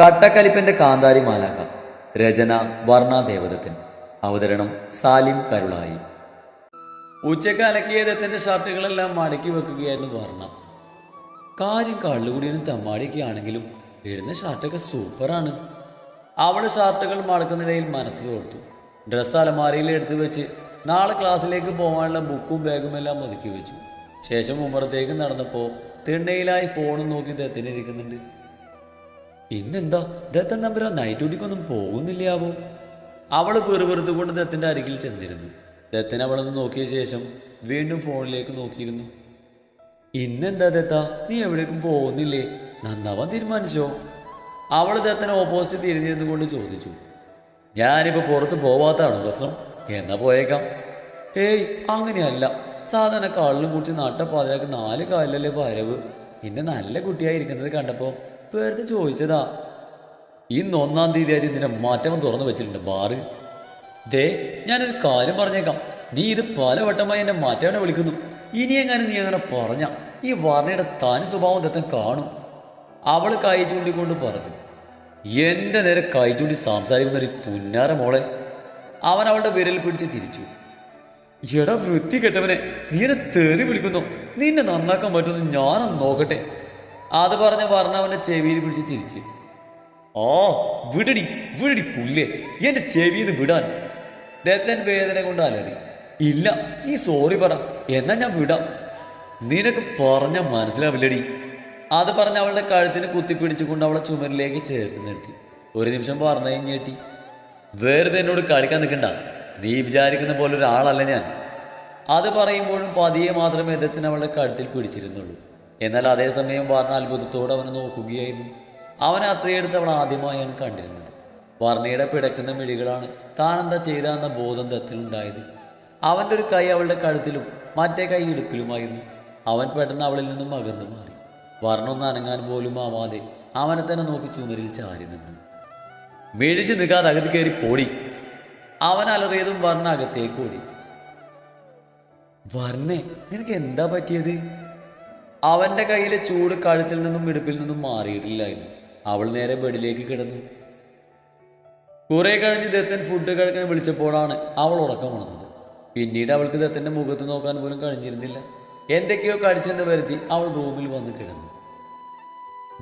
കട്ടക്കലിപ്പന്റെ കാന്താരി മാലാക രചന വർണ ദേവദത്തൻ. അവതരണം സാലിം കരുളായി. ഉച്ചയ്ക്ക് അലക്കിയ ദത്തന്റെ ഷർട്ടുകളെല്ലാം മടക്കി വെക്കുകയായിരുന്നു വർണ. കാര്യം കള്ളുകൂടിയും തമ്മാടിക്കുകയാണെങ്കിലും ആണെങ്കിലും ഇടുന്ന ഷർട്ടൊക്കെ സൂപ്പറാണ്. അവൾ ഷർട്ടുകൾ മടക്കുന്നിടയിൽ മനസ്സിൽ ഓർത്തു. ഡ്രസ്സ് അലമാരിയിൽ എടുത്തു വെച്ച് നാളെ ക്ലാസ്സിലേക്ക് പോകാനുള്ള ബുക്കും ബാഗും എല്ലാം ഒതുക്കി വെച്ചു. ശേഷം ഉമ്മറത്തേക്ക് നടന്നപ്പോൾ തിണ്ണയിലായി ഫോണും നോക്കി ദത്തനിരിക്കുന്നുണ്ട് ഇന്നെന്താ? ദത്തൻ നമ്പര നൈറ്റ് ഡ്യൂട്ടിക്കൊന്നും പോകുന്നില്ലാവോ? അവൾ പെറുപെറുത്തുകൊണ്ട് ദത്തന്റെ അരികിൽ ചെന്നിരുന്നു. ദത്തൻ അവളൊന്ന് നോക്കിയ ശേഷം വീണ്ടും ഫോണിലേക്ക് നോക്കിയിരുന്നു. ഇന്നെന്താ ദത്ത? നീ എവിടേക്കും പോകുന്നില്ലേ? നന്നാവാൻ തീരുമാനിച്ചോ? അവൾ ദത്തനെ ഓപ്പോസിറ്റ് തിരിഞ്ഞിരുന്നു കൊണ്ട് ചോദിച്ചു. ഞാനിപ്പോൾ പുറത്ത് പോവാത്താണ് പ്രശ്നം? എന്നാ പോയേക്കാം. ഏയ് അങ്ങനെയല്ല. സാധാരണ കള്ളും കുടിച്ച് നട്ടപ്പാതിരാക്ക് നാല് കാലിലല്ലേ വരവ് ഇന്ന് നല്ല കുട്ടിയായിരിക്കുന്നത് കണ്ടപ്പോ വെറുതെ ചോദിച്ചതാ ഇന്ന് ഒന്നാം തീയതി ആയിട്ട് നിന്നെ മാറ്റം തുറന്നു വെച്ചിട്ടുണ്ട് ബാറ്. ദേ ഞാനൊരു കാര്യം പറഞ്ഞേക്കാം. നീ ഇത് പലവട്ടമായി എന്നെ മാറ്റാനെ വിളിക്കുന്നു. ഇനി എങ്ങനെ നീ അങ്ങനെ പറഞ്ഞ ഈ വർണയുടെ തനി സ്വഭാവം തത്വം കാണും. അവൾ കൈ ചൂണ്ടിക്കൊണ്ട് പറഞ്ഞു എന്റെ നേരെ കൈ ചൂണ്ടി സംസാരിക്കുന്ന ഒരു പുന്നാര മോളെ. അവൻ അവളുടെ വിരൽ പിടിച്ച് തിരിച്ചു. എടാ വൃത്തി കെട്ടവനെ നീ എന്നെ തെറി വിളിക്കുന്നു. നിന്നെ നന്നാക്കാൻ പറ്റുമെന്ന് ഞാനൊന്ന് നോക്കട്ടെ. അത് പറഞ്ഞ വർണ അവന്റെ ചെവിയിൽ പിടിച്ച് തിരിച്ച്. ഓ വിടടി വിടടി പുല്ലേ. എന്റെ ചെവിന്ന് വിടാൻ. ദത്തൻ വേദന കൊണ്ട് അലറി. ഇല്ല നീ സോറി പറ. എന്നാ ഞാൻ വിടാം. നിനക്ക് പറഞ്ഞ മനസ്സിലാവില്ലടി. അത് പറഞ്ഞ അവളുടെ കഴുത്തിന് കുത്തിപ്പിടിച്ചുകൊണ്ട് അവളെ ചുമരിലേക്ക് ചേർത്ത് നിർത്തി. ഒരു നിമിഷം പറഞ്ഞു ഞെട്ടി. വെറുതെ എന്നോട് കളിക്കാൻ നിൽക്കണ്ട. നീ വിചാരിക്കുന്ന പോലെ ഒരാളല്ല ഞാൻ. അത് പറയുമ്പോഴും പതിയെ മാത്രമേ ദത്തിന് അവളുടെ കഴുത്തിൽ പിടിച്ചിരുന്നുള്ളൂ. എന്നാൽ അതേസമയം വർണ അത്ഭുതത്തോടെ അവനെ നോക്കുകയായിരുന്നു. അവൻ അത്രയെടുത്ത് അവൾ ആദ്യമായാണ് കണ്ടിരുന്നത്. വർണയുടെ പിടക്കുന്ന മിഴികളാണ് താനെന്താ ചെയ്തതെന്ന ബോധം തത്തിനുണ്ടായത് അവന്റെ ഒരു കൈ അവളുടെ കഴുത്തിലും മറ്റേ കൈ ഇടുപ്പിലുമായിരുന്നു. അവൻ പെട്ടെന്ന് അവളിൽ നിന്നും അകന്നു മാറി. വർണ ഒന്ന് അനങ്ങാൻ പോലും ആവാതെ അവനെ തന്നെ നോക്കി ചുമരിൽ ചാരി നിന്നു. മിഴിച്ച് നിൽക്കാതെ അകത്ത് കയറി പോടി. അവൻ അലറിയതും വർണ അകത്തേക്ക് ഓടി. വർണേ നിനക്ക് എന്താ പറ്റിയത്? അവന്റെ കയ്യിലെ ചൂട് കഴുത്തിൽ നിന്നും ഇടുപ്പിൽ നിന്നും മാറിയിട്ടില്ലായിരുന്നു അവൾ നേരെ ബെഡിലേക്ക് കിടന്നു. കുറെ കഴിഞ്ഞ് ദത്തൻ ഫുഡ് കഴിക്കാൻ വിളിച്ചപ്പോഴാണ് അവൾ ഉറക്കം ഉണർന്നത്. പിന്നീട് അവൾക്ക് ദത്തന്റെ മുഖത്ത് നോക്കാൻ പോലും കഴിഞ്ഞിരുന്നില്ല. എന്തൊക്കെയോ കടിച്ചെന്ന് വരുത്തി അവൾ റൂമിൽ വന്ന് കിടന്നു.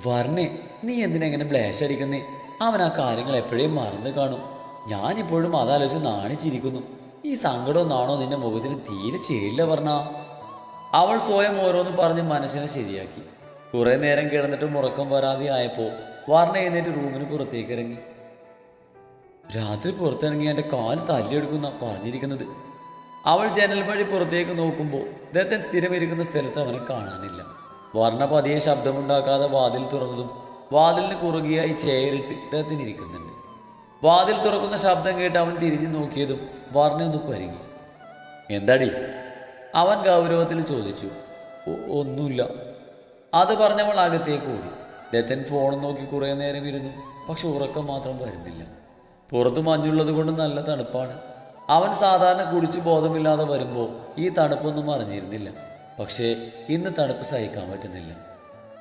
വർണെ നീ എന്തിനെങ്ങനെ ബ്ലാഷ് അടിക്കുന്നേ? അവൻ ആ കാര്യങ്ങൾ എപ്പോഴേ മറന്നു കാണും. ഞാനിപ്പോഴും അതാലോചിച്ച് നാണിച്ചിരിക്കുന്നു. ഈ സങ്കടമൊന്നാണോ നിന്റെ മുഖത്തിന് തീരെ ചേരില്ല പറഞ്ഞ അവൾ സ്വയം ഓരോന്ന് പറഞ്ഞ് മനസ്സിനെ ശരിയാക്കി. കുറേ നേരം കിടന്നിട്ട് ഉറക്കം വരാതെ ആയപ്പോൾ വർണ എഴുന്നേറ്റ് റൂമിന് പുറത്തേക്ക് ഇറങ്ങി രാത്രി പുറത്തിറങ്ങി എന്റെ കാൽ തല്ലിയെടുക്കുന്ന പറഞ്ഞിരിക്കുന്നത്. അവൾ ജനൽ വഴി പുറത്തേക്ക് നോക്കുമ്പോൾ ദത്തൻ സ്ഥിരം ഇരിക്കുന്ന സ്ഥലത്ത് അവനെ കാണാനില്ല. വർണ പതിയെ ശബ്ദമുണ്ടാക്കാതെ വാതിൽ തുറന്നതും വാതിലിന് കുറുകിയായി ചേരിട്ട് ദത്തൻ ഇരിക്കുന്നുണ്ട് വാതിൽ തുറക്കുന്ന ശബ്ദം കേട്ട് അവൻ തിരിഞ്ഞു നോക്കിയതും വർണ ഒന്ന് പരുങ്ങി എന്താടി? അവൻ ഗൗരവത്തിൽ ചോദിച്ചു ഒന്നുമില്ല. അത് പറഞ്ഞവൾ അകത്തേക്ക് ഓടി. ദത്തൻ ഫോൺ നോക്കി കുറേ നേരം ഇരുന്നു പക്ഷെ ഉറക്കം മാത്രം വരുന്നില്ല. പുറത്ത് മഞ്ഞുള്ളത് കൊണ്ട് നല്ല തണുപ്പാണ്. അവൻ സാധാരണ കുടിച്ച് ബോധമില്ലാതെ വരുമ്പോൾ ഈ തണുപ്പൊന്നും അറിഞ്ഞിരുന്നില്ല. പക്ഷേ ഇന്ന് തണുപ്പ് സഹിക്കാൻ പറ്റുന്നില്ല.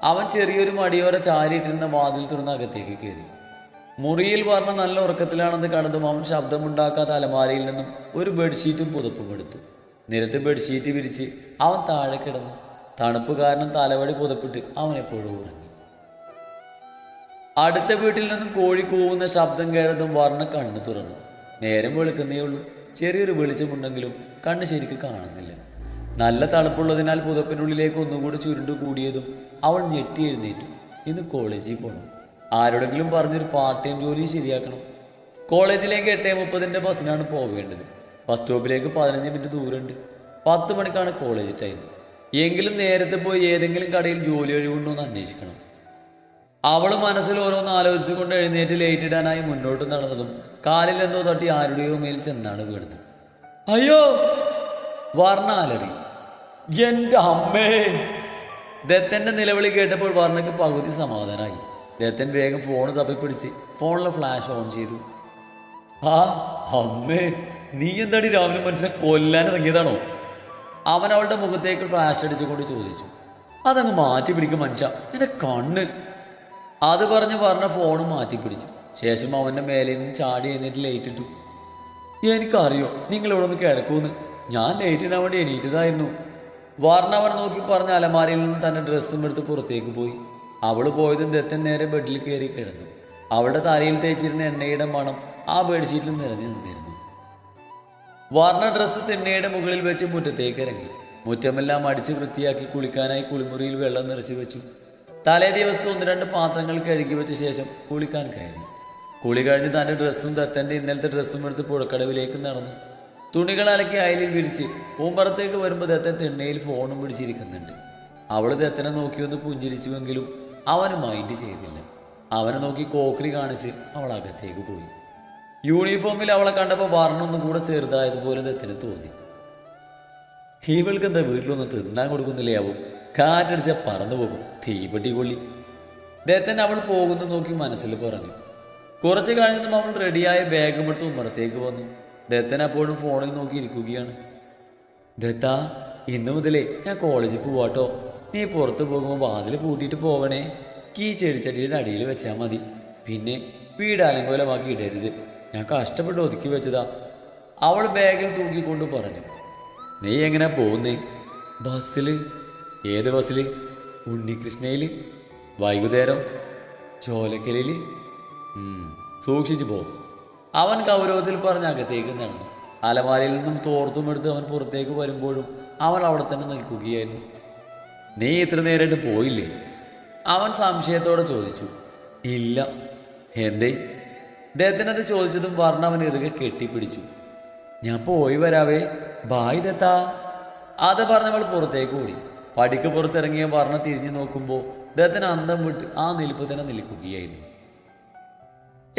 അവൻ ചെറിയൊരു മടിയോരെ ചാരിയിട്ടിരുന്ന വാതിൽ തുറന്ന് അകത്തേക്ക് കയറി. മുറിയിൽ പറഞ്ഞ നല്ല ഉറക്കത്തിലാണെന്ന് കണ്ടതും അവൻ ശബ്ദമുണ്ടാക്കാത്ത അലമാരയിൽ നിന്നും ഒരു ബെഡ്ഷീറ്റും പുതപ്പും എടുത്തു. നിരത്ത് ബെഡ്ഷീറ്റ് വിരിച്ച് അവൻ താഴെ കിടന്നു. തണുപ്പ് കാരണം തലവടി പുതപ്പിട്ട് അവൻ എപ്പോഴും ഉറങ്ങി. അടുത്ത വീട്ടിൽ നിന്നും കോഴി കൂവുന്ന ശബ്ദം കേട്ടതും വർണ കണ്ണു തുറന്നു. നേരം വെളുക്കുന്നേ ഉള്ളൂ. ചെറിയൊരു വെളിച്ചമുണ്ടെങ്കിലും കണ്ണ് ശരിക്ക് കാണുന്നില്ല. നല്ല തണുപ്പുള്ളതിനാൽ പുതപ്പിനുള്ളിലേക്ക് ഒന്നുകൂടി ചുരുണ്ടു കൂടിയതും അവൾ ഞെട്ടി എഴുന്നേറ്റു. ഇന്ന് കോളേജിൽ പോകണം ആരോടെങ്കിലും പറഞ്ഞൊരു പാർട്ട് ടൈം ജോലി ശരിയാക്കണം. കോളേജിലേക്ക് എട്ടേ മുപ്പതിന്റെ ബസ്സിനാണ് പോവേണ്ടത്. ബസ് സ്റ്റോപ്പിലേക്ക് പതിനഞ്ച് മിനിറ്റ് ദൂരമുണ്ട്. പത്ത് മണിക്കാണ് കോളേജ് ടൈം എങ്കിലും നേരത്തെ പോയി ഏതെങ്കിലും കടയിൽ ജോലി ഒഴിവുണ്ടോ എന്ന് അന്വേഷിക്കണം. അവൾ മനസ്സിൽ ഓരോന്ന് ആലോചിച്ചുകൊണ്ട് എഴുന്നേറ്റ് ലേറ്റ് ഇടാനായി മുന്നോട്ട് നടന്നതും കാലിൽ എന്തോ തട്ടി ആരുടെയോ മേൽ ചെന്നാണ് വീണത്. അയ്യോ! വർണ അലറി എന്റെ അമ്മേ! ദത്തന്റെ നിലവിളി കേട്ടപ്പോൾ വർണയ്ക്ക് പകുതി സമാധാനമായി ദത്തൻ വേഗം ഫോൺ തപ്പിപ്പിടിച്ച് ഫോണിലെ ഫ്ലാഷ് ഓൺ ചെയ്തു. ആ അമ്മേ! നീ എന്താടി രാവിലെ മനുഷ്യനെ കൊല്ലാൻ ഇറങ്ങിയതാണോ? അവൻ അവളുടെ മുഖത്തേക്ക് ഫ്ലാഷ് അടിച്ചുകൊണ്ട് ചോദിച്ചു. അതങ്ങ് മാറ്റി പിടിക്കും മനുഷ്യ എന്റെ കണ്ണ്. അത് പറഞ്ഞ് പറഞ്ഞ ഫോൺ മാറ്റിപ്പിടിച്ചു ശേഷം അവന്റെ മേലെ നിന്ന് ചാടി എഴുന്നേറ്റ് ലൈറ്റ് ഇട്ടു. എനിക്കറിയോ നിങ്ങൾ ഇവിടെ ഒന്ന് കിടക്കൂന്ന്. ഞാൻ ലൈറ്റ് ഇടാൻ വേണ്ടി എണീറ്റതായിരുന്നു. വാർണ നോക്കി പറഞ്ഞ അലമാരയിൽ നിന്ന് തന്റെ ഡ്രസ്സും എടുത്ത് പുറത്തേക്ക് പോയി. അവൾ പോയതും ദത്തൻ നേരെ ബെഡിൽ കയറി കിടന്നു. അവളുടെ തലയിൽ തേച്ചിരുന്ന എണ്ണയുടെ മണം ആ ബെഡ്ഷീറ്റിൽ നിറഞ്ഞു നിന്നിരുന്നു. വർണ ഡ്രസ്സ് തിണ്ണയുടെ മുകളിൽ വെച്ച് മുറ്റത്തേക്ക് ഇറങ്ങി മുറ്റമെല്ലാം അടിച്ച് വൃത്തിയാക്കി കുളിക്കാനായി കുളിമുറിയിൽ വെള്ളം നിറച്ചു വെച്ചു. തലേ ദിവസത്തെ ഒന്ന് രണ്ട് പാത്രങ്ങൾ കഴുകി വെച്ച ശേഷം കുളിക്കാൻ കയറി. കുളി കഴിഞ്ഞ് തന്റെ ഡ്രസ്സും തത്തന്റെ ഇന്നലത്തെ ഡ്രസ്സും എടുത്ത് പുഴക്കടവിലേക്ക് നടന്നു. തുണികൾ അലക്കി അയലിൽ വിരിച്ച് പൂമ്പറത്തേക്ക് വരുമ്പോൾ ദത്തൻ തിണ്ണയിൽ ഫോണും പിടിച്ചിരിക്കുന്നുണ്ട്. അവൾ ദത്തനെ നോക്കിയൊന്ന് പുഞ്ചിരിച്ചുവെങ്കിലും അവന് മൈൻഡ് ചെയ്തില്ല. അവനെ നോക്കി കോക്രി കാണിച്ച് അവൾ അകത്തേക്ക് പോയി. യൂണിഫോമിൽ അവളെ കണ്ടപ്പോൾ വർണൊന്നും കൂടെ ചെറുതായതുപോലെ ദത്തിന് തോന്നി. ഇവൾക്ക് എന്താ വീട്ടിലൊന്നും തിന്നാൻ കൊടുക്കുന്നില്ലയാവും കാറ്റടിച്ച പറന്നു പോകും. തീപ്പെട്ടി കൊള്ളി. ദത്തൻ അവൾ പോകുന്നു നോക്കി മനസ്സിൽ പറഞ്ഞു കുറച്ച് കഴിഞ്ഞതും അവൾ റെഡിയായ ബാഗും എടുത്ത് ഉമ്മറത്തേക്ക് വന്നു. ദത്തൻ അപ്പോഴും ഫോണിൽ നോക്കി ഇരിക്കുകയാണ്. ദത്ത ഇന്നു മുതലേ ഞാൻ കോളേജിൽ പോവാട്ടോ. നീ പുറത്ത് പോകുമ്പോൾ വാതിൽ പൂട്ടിയിട്ട് പോകണേ. കീ ചെടിച്ചട്ടിയുടെ അടിയിൽ വെച്ചാൽ മതി. പിന്നെ വീട് അലങ്കോലമാക്കി ഇടരുത്. ഞാൻ കഷ്ടപ്പെട്ട് ഒതുക്കി വെച്ചതാ. അവൾ ബാഗിൽ തൂക്കിക്കൊണ്ട് പറഞ്ഞു നീ എങ്ങനെ പോകുന്നേ ബസ്സിൽ ഏത് ബസ്സിൽ ഉണ്ണികൃഷ്ണയിൽ വൈകുന്നേരം? ചോലക്കലിൽ സൂക്ഷിച്ചു പോ. അവൻ ഗൗരവത്തിൽ പറഞ്ഞ അകത്തേക്ക് നടന്നു. അലമാരയിൽ നിന്നും തോർത്തും എടുത്ത് അവൻ പുറത്തേക്ക് വരുമ്പോഴും അവൻ അവിടെ തന്നെ നിൽക്കുകയായിരുന്നു. നീ ഇത്ര നേരമായിട്ട് പോയില്ലേ? അവൻ സംശയത്തോടെ ചോദിച്ചു. ഇല്ല. എന്തേ? ദത്തനത് ചോദിച്ചതും വർണ ഇറുകെ കെട്ടിപ്പിടിച്ചു. ഞാൻ പോയി വരാവേ. ബായ് ദത്താ. അത് പറഞ്ഞവൾ പുറത്തേക്ക് ഓടി. പടിക്ക് പുറത്തിറങ്ങിയ വർണ തിരിഞ്ഞു നോക്കുമ്പോൾ ദത്തൻ അന്തം വിട്ട് ആ നിൽപ്പ് തന്നെ നിൽക്കുകയായിരുന്നു.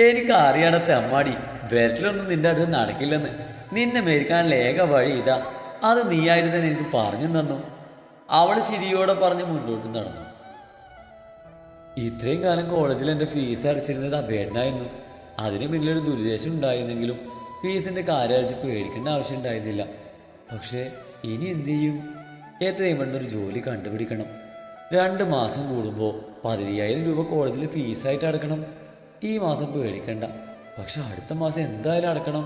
എനിക്ക് അറിയണത്തെ അമ്മാടി വിരട്ടിലൊന്നും നിന്റെ അടുത്ത് നടക്കില്ലെന്ന്. നിന്നെ മേരിക്കാനുള്ള ഏക വഴി ഇതാ. അത് നീയായിട്ട് എനിക്ക് പറഞ്ഞു തന്നു. അവൾ ചിരിയോടെ പറഞ്ഞ് മുന്നോട്ട് നടന്നു. ഇത്രയും കാലം കോളേജിൽ എന്റെ ഫീസ് അടച്ചിരുന്നത് അഭേടനായിരുന്നു അതിന് പിന്നിലൊരു ദുരുദ്ദേശം ഉണ്ടായിരുന്നെങ്കിലും ഫീസിന്റെ കാര്യാഴ്ച പേടിക്കേണ്ട ആവശ്യം ഉണ്ടായിരുന്നില്ല. പക്ഷേ ഇനി എന്ത് ചെയ്യും? എത്രയും വേണ്ട ഒരു ജോലി കണ്ടുപിടിക്കണം. രണ്ട് മാസം കൂടുമ്പോൾ പതിനയ്യായിരം രൂപ കോളേജിൽ ഫീസായിട്ട് അടക്കണം. ഈ മാസം പേടിക്കണ്ട. പക്ഷെ അടുത്ത മാസം എന്തായാലും അടക്കണം.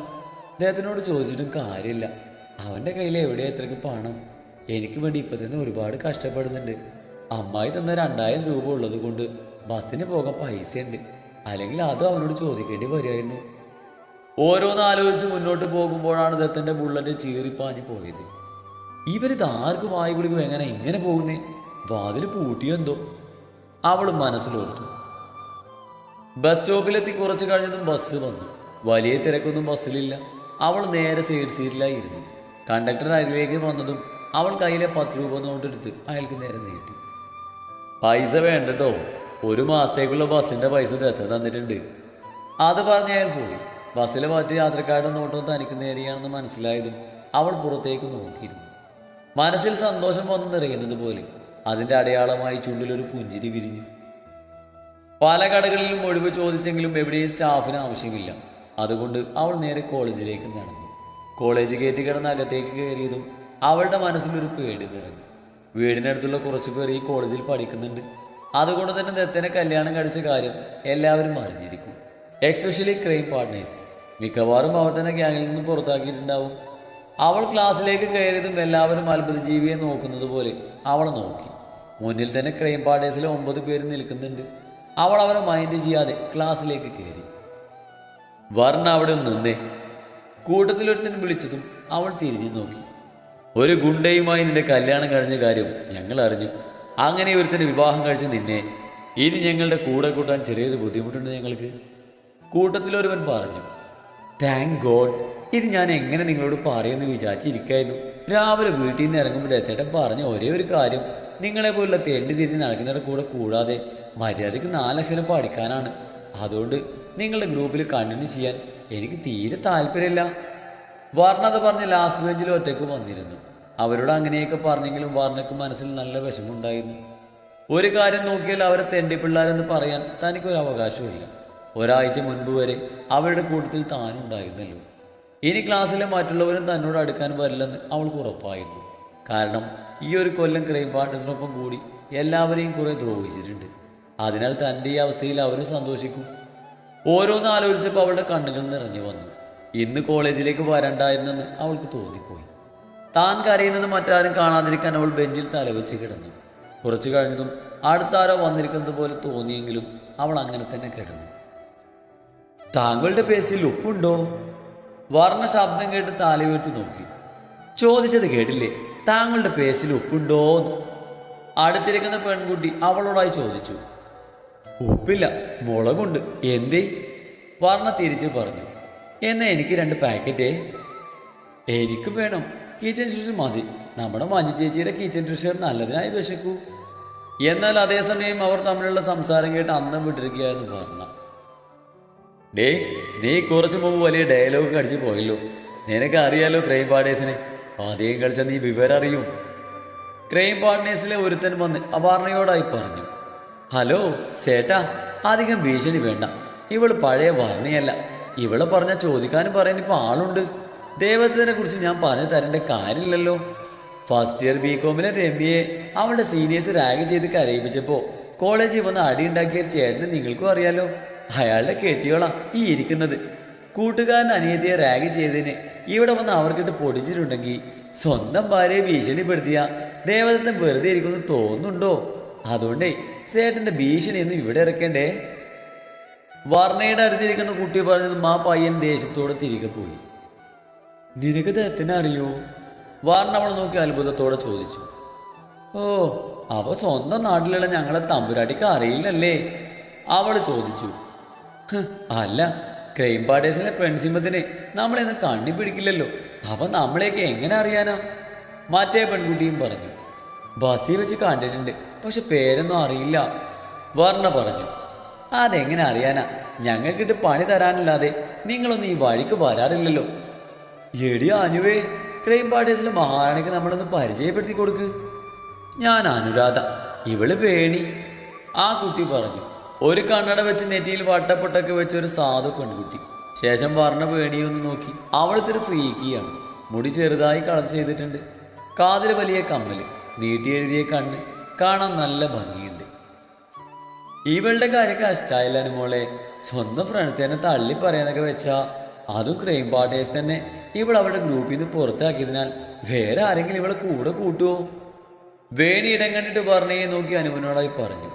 അദ്ദേഹത്തിനോട് ചോദിച്ചിട്ടും കാര്യമില്ല. അവന്റെ കയ്യിൽ എവിടെ എത്രയ്ക്ക് പണം? എനിക്ക് വേണ്ടി ഇപ്പം തന്നെ ഒരുപാട് കഷ്ടപ്പെടുന്നുണ്ട്. അമ്മായി തന്ന രണ്ടായിരം രൂപ ഉള്ളത് കൊണ്ട് ബസ്സിന് പോകാൻ പൈസയുണ്ട്. അല്ലെങ്കിൽ അതും അവനോട് ചോദിക്കേണ്ടി വരുമായിരുന്നു ഓരോന്ന് ആലോചിച്ച് മുന്നോട്ട് പോകുമ്പോഴാണ് ദത്തന്റെ ബുള്ളറ്റ് ചീറിപ്പാഞ്ഞ് പോയത്. ഇവരിത് ആർക്ക് വായു കുളിക്കും എങ്ങനെ ഇങ്ങനെ പോകുന്നേ? വാതിൽ പൂട്ടിയോ എന്തോ? അവൾ മനസ്സിലോർത്തു ബസ് സ്റ്റോപ്പിലെത്തി കുറച്ച് കഴിഞ്ഞതും ബസ് വന്നു. വലിയ തിരക്കൊന്നും ബസ്സിലില്ല. അവൾ നേരെ സൈഡ് സീറ്റിലായിരുന്നു. കണ്ടക്ടർ അരികിലേക്ക് വന്നതും അവൾ കയ്യിലെ പത്ത് രൂപ നോട്ടെടുത്ത് അയാൾക്ക് നേരെ നീട്ടി. പൈസ വേണ്ടട്ടോ? ഒരു മാസത്തേക്കുള്ള ബസ്സിന്റെ പൈസ രഥം തന്നിട്ടുണ്ട്? അത് പറഞ്ഞ് അയാൾ പോയി. ബസ്സിലെ മറ്റു യാത്രക്കാരുടെ നോട്ടം തനിക്ക് നേരെയാണെന്ന് മനസ്സിലായതും അവൾ പുറത്തേക്ക് നോക്കിയിരുന്നു. മനസ്സിൽ സന്തോഷം വന്ന് നിറയുന്നത് പോലെ അതിന്റെ അടയാളമായി ചുണ്ടിലൊരു പുഞ്ചിരി വിരിഞ്ഞു. പല കടകളിലും ഒഴിവ് ചോദിച്ചെങ്കിലും എവിടെയും സ്റ്റാഫിന് ആവശ്യമില്ല. അതുകൊണ്ട് അവൾ നേരെ കോളേജിലേക്ക് നടന്നു. കോളേജ് ഗേറ്റ് കിടന്ന് അകത്തേക്ക് കയറിയതും അവളുടെ മനസ്സിലൊരു പേടി നിറഞ്ഞു. വീടിനടുത്തുള്ള കുറച്ച് പേർ ഈ കോളേജിൽ പഠിക്കുന്നുണ്ട്. അതുകൊണ്ട് തന്നെ ദത്തനെ കല്യാണം കഴിച്ച കാര്യം എല്ലാവരും അറിഞ്ഞിരിക്കും. എക്സ്പെഷ്യലി ക്രൈം പാർട്ട്നേഴ്സ് മിക്കവാറും അവർ തന്നെ ഗ്യാങ്ങിൽ നിന്ന് പുറത്താക്കിയിട്ടുണ്ടാവും. അവൾ ക്ലാസ്സിലേക്ക് കയറിയതും എല്ലാവരും അത്ഭുത ജീവിയെ നോക്കുന്നത് പോലെ അവളെ നോക്കി. മുന്നിൽ തന്നെ ക്രൈം പാർട്ടേഴ്സിലെ ഒമ്പത് പേര് നിൽക്കുന്നുണ്ട്. അവൾ അവരെ മൈൻഡ് ചെയ്യാതെ ക്ലാസ്സിലേക്ക് കയറി. വർണ അവിടെ നിന്നേ. കൂട്ടത്തിലൊരുത്തൻ വിളിച്ചതും അവൾ തിരിഞ്ഞു നോക്കി ഒരു ഗുണ്ടയുമായി നിന്റെ കല്യാണം കഴിഞ്ഞ കാര്യം ഞങ്ങൾ അറിഞ്ഞു. അങ്ങനെ ഒരുത്തന് വിവാഹം കഴിച്ച് നിന്നെ ഇനി ഞങ്ങളുടെ കൂടെ കൂട്ടാൻ ചെറിയൊരു ബുദ്ധിമുട്ടുണ്ട് ഞങ്ങൾക്ക്? കൂട്ടത്തിലൊരുവൻ പറഞ്ഞു താങ്ക് ഗോഡ് ഇത് ഞാൻ എങ്ങനെ നിങ്ങളോട് പറയുമെന്ന് വിചാരിച്ചിരിക്കായിരുന്നു. രാവിലെ വീട്ടിൽ നിന്ന് ഇറങ്ങുമ്പോൾ ദത്തേട്ടൻ പറഞ്ഞ ഒരേ ഒരു കാര്യം നിങ്ങളെ പോലുള്ള തെണ്ടി തിരിഞ്ഞ് നടക്കുന്നവരുടെ കൂടെ കൂടാതെ മര്യാദയ്ക്ക് നാലക്ഷരം പഠിക്കാനാണ്. അതുകൊണ്ട് നിങ്ങളുടെ ഗ്രൂപ്പിൽ കണ്ടിന്യൂ ചെയ്യാൻ എനിക്ക് തീരെ താല്പര്യമില്ല. വർണത പറഞ്ഞ് ലാസ്റ്റ് ബെഞ്ചിൽ ഒറ്റയ്ക്ക് വന്നിരുന്നു. അവരോട് അങ്ങനെയൊക്കെ പറഞ്ഞെങ്കിലും വാർണക്ക് മനസ്സിൽ നല്ല വിഷമമുണ്ടായിരുന്നു. ഒരു കാര്യം നോക്കിയാൽ അവരെ തെണ്ടിപ്പിള്ളാരെന്ന് പറയാൻ തനിക്കൊരു അവകാശമില്ല ഒരാഴ്ച മുൻപ് വരെ അവരുടെ കൂട്ടത്തിൽ താനും ഉണ്ടായിരുന്നല്ലോ ഇനി ക്ലാസ്സിലെ മറ്റുള്ളവരും തന്നോട് അടുക്കാൻ വരില്ലെന്ന് അവൾക്ക് ഉറപ്പായിരുന്നു. കാരണം ഈ ഒരു കൊല്ലം ക്രൈം പാർട്ടേഴ്സിനൊപ്പം കൂടി എല്ലാവരെയും കുറെ ദ്രോഹിച്ചിട്ടുണ്ട്. അതിനാൽ തന്റെ ഈ അവസ്ഥയിൽ അവരും സന്തോഷിക്കും. ഓരോന്ന് ആലോചിച്ചപ്പോൾ അവളുടെ കണ്ണുകൾ നിറഞ്ഞു വന്നു. ഇന്ന് കോളേജിലേക്ക് വരണ്ടായിരുന്നെന്ന് അവൾക്ക് തോന്നിപ്പോയി. താൻ കരയുന്നത് മറ്റാരും കാണാതിരിക്കാൻ അവൾ ബെഞ്ചിൽ തലവെച്ച് കിടന്നു. കുറച്ചു കഴിഞ്ഞതും അടുത്താരോ വന്നിരിക്കുന്നത് പോലെ തോന്നിയെങ്കിലും അവൾ അങ്ങനെ തന്നെ കിടന്നു. താങ്കളുടെ പേസ്റ്റിൽ ഉപ്പുണ്ടോ? വർണ ശബ്ദം കേട്ട് താലയുയർത്തി നോക്കി. ചോദിച്ചത് കേട്ടില്ലേ താങ്കളുടെ പേസ്റ്റിൽ ഉപ്പുണ്ടോന്ന് അടുത്തിരിക്കുന്ന പെൺകുട്ടി അവളോടായി ചോദിച്ചു. ഉപ്പില്ല മുളകുണ്ട്. എന്തേ? വർണ തിരിച്ച് പറഞ്ഞു. എന്നാ എനിക്ക് രണ്ട് പാക്കറ്റേ? എനിക്ക് വേണം. കിച്ചൺ ട്രിഷർ മതി. നമ്മുടെ മഞ്ഞു ചേച്ചിയുടെ കീച്ചൻ ട്രിഷർ നല്ലതിനായി വിശക്കൂ. എന്നാൽ അതേസമയം അവർ തമ്മിലുള്ള സംസാരം കേട്ട് അന്നം വിട്ടിരിക്കുകയെന്ന് പറഞ്ഞ. ഡേ നീ കുറച്ചു മുമ്പ് വലിയ ഡയലോഗ് അടിച്ചു പോയല്ലോ. നിനക്ക് അറിയാലോ ക്രൈം പാർട്ടേഴ്സിനെ ആദ്യം കളിച്ച നീ വിവരം അറിയും. ക്രൈം പാർട്ട്നേഴ്സിലെ ഒരുത്തൻ വന്ന് അവാർണയോടായി പറഞ്ഞു. ഹലോ സേട്ടാ അധികം ഭീഷണി വേണ്ട. ഇവൾ പഴയ വർണയല്ല ഇവളെ പറഞ്ഞ ചോദിക്കാനും പറയാൻ ഇപ്പൊ ആളുണ്ട്. ദൈവത്തിനെ കുറിച്ച് ഞാൻ പറഞ്ഞു തരേണ്ട കാര്യമില്ലല്ലോ. ഫസ്റ്റ് ഇയർ ബി കോമിലെ രമ്യയെ അവളുടെ സീനിയേഴ്സ് റാഗ് ചെയ്ത് കരയിപ്പിച്ചപ്പോ കോളേജിൽ വന്ന് അടിയുണ്ടാക്കിയ ചേട്ടന് നിങ്ങൾക്കും അറിയാലോ. അയാളുടെ കെട്ടിയോളാ ഈ ഇരിക്കുന്നത്. കൂട്ടുകാരൻ അനിയത്തിയെ റാഗ് ചെയ്തതിന് ഇവിടെ വന്ന് അവർക്കിട്ട് പൊടിച്ചിട്ടുണ്ടെങ്കിൽ സ്വന്തം ഭാര്യയെ ഭീഷണിപ്പെടുത്തിയ ദേവദത്തൻ വെറുതെ ഇരിക്കുമെന്ന് തോന്നുന്നുണ്ടോ? അതുകൊണ്ടേ സേട്ടന്റെ ഭീഷണിയൊന്നും ഇവിടെ ഇറക്കണ്ടേ? വർണയുടെ അടുത്തിരിക്കുന്ന കുട്ടി പറഞ്ഞതും ആ പയ്യൻ ദേഷ്യത്തോടെ തിരികെ പോയി. നിനക്ക് ദത്തനെ അറിയോ വാർണ അവളെ നോക്കി അത്ഭുതത്തോടെ ചോദിച്ചു. ഓ അവ സ്വന്തം നാട്ടിലുള്ള ഞങ്ങളെ തമ്പുരാട്ടിക്ക് അറിയില്ലല്ലേ? അവൾ ചോദിച്ചു. "ഹ്, അല്ല ക്രൈം പാർട്ടേഴ്സിലെ പെൺസിംഹത്തിന് നമ്മളെന്ന് കണ്ണി പിടിക്കില്ലല്ലോ. അവ നമ്മളെയൊക്കെ എങ്ങനെ അറിയാനാ? മറ്റേ പെൺകുട്ടിയും പറഞ്ഞു. ബസ്സിൽ വെച്ച് കണ്ടിട്ടുണ്ട് പക്ഷെ പേരൊന്നും അറിയില്ല. വർണ പറഞ്ഞു. അതെങ്ങനെ അറിയാനാ? ഞങ്ങൾക്കിട്ട് പണി തരാനല്ലാതെ നിങ്ങളൊന്നും ഈ വഴിക്ക് വരാറില്ലല്ലോ. എടി അനുവേ ക്രൈം പാർട്ടീസിലെ മഹാറാണിക്ക് നമ്മളൊന്ന് പരിചയപ്പെടുത്തി കൊടുക്ക്. ഞാൻ അനുരാധ ഇവൾ പേണി ആ കുട്ടി പറഞ്ഞു ഒരു കണ്ണട വെച്ച് നെറ്റിയിൽ വട്ടപ്പൊട്ടൊക്കെ വെച്ച ഒരു സാധു പെൺകുട്ടി. ശേഷം പറഞ്ഞ പേണിയൊന്ന് നോക്കി. അവളത്തൊരു ഫ്രീക്കിയാണ് മുടി ചെറുതായി കളർ ചെയ്തിട്ടുണ്ട്. കാതിൽ വലിയ കമ്മൽ നീട്ടി എഴുതിയ കണ്ണ്. കാണാൻ നല്ല ഭംഗിയുണ്ട്. ഇവളുടെ കാര്യം കഷ്ടായില്ല മോളെ. സ്വന്തം ഫ്രണ്ട്സിനെ തള്ളി പറയാനൊക്കെ വെച്ചാ അതും ക്രൈം പാർട്ടേഴ്സ് തന്നെ. ഇവൾ അവളുടെ ഗ്രൂപ്പിൽ നിന്ന് പുറത്താക്കിയതിനാൽ വേറെ ആരെങ്കിലും ഇവളെ കൂടെ കൂട്ടുവോ? വേണി ഇടം കണ്ടിട്ട് പറഞ്ഞേ നോക്കി അനുമനോടായി പറഞ്ഞു.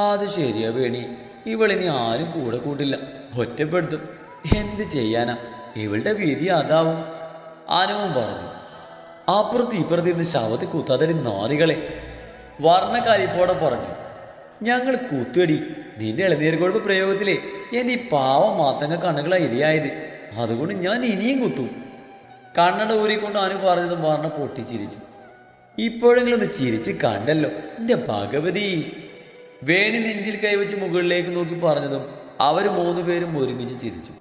അത് ശരിയാ വേണി. ഇവളിനി ആരും കൂടെ കൂട്ടില്ല. ഒറ്റപ്പെടുത്തും. എന്ത് ചെയ്യാനാ? ഇവളുടെ വിധി അതാവും. അനുവും പറഞ്ഞു. അപ്പുറത്ത് ഇപ്പുറത്തിരുന്ന് ശവത്തിൽ കുത്താതടി നാറികളെ. വർണക്കാരിപ്പോടെ പറഞ്ഞു. ഞങ്ങൾ കൂത്തുകടി. നിന്റെ ഇളനീർ കൊഴുപ്പ് പ്രയോഗത്തിലെ എന്റെ ഈ പാവം മാത്തങ്ങ കണ്ണുകളാ ഇരയായത്. അതുകൊണ്ട് ഞാൻ ഇനിയും കുത്തും. കണ്ണട ഊരിക്കൊണ്ട് അനു പറഞ്ഞതും പറഞ്ഞ പൊട്ടിച്ചിരിച്ചു. ഇപ്പോഴെങ്കിലും ഒന്ന് ചിരിച്ച് കണ്ടല്ലോ. എന്റെ ഭഗവതി. വേണി നെഞ്ചിൽ കൈവച്ച് മുകളിലേക്ക് നോക്കി പറഞ്ഞതും അവർ മൂന്നുപേരും ഒരുമിച്ച് ചിരിച്ചു.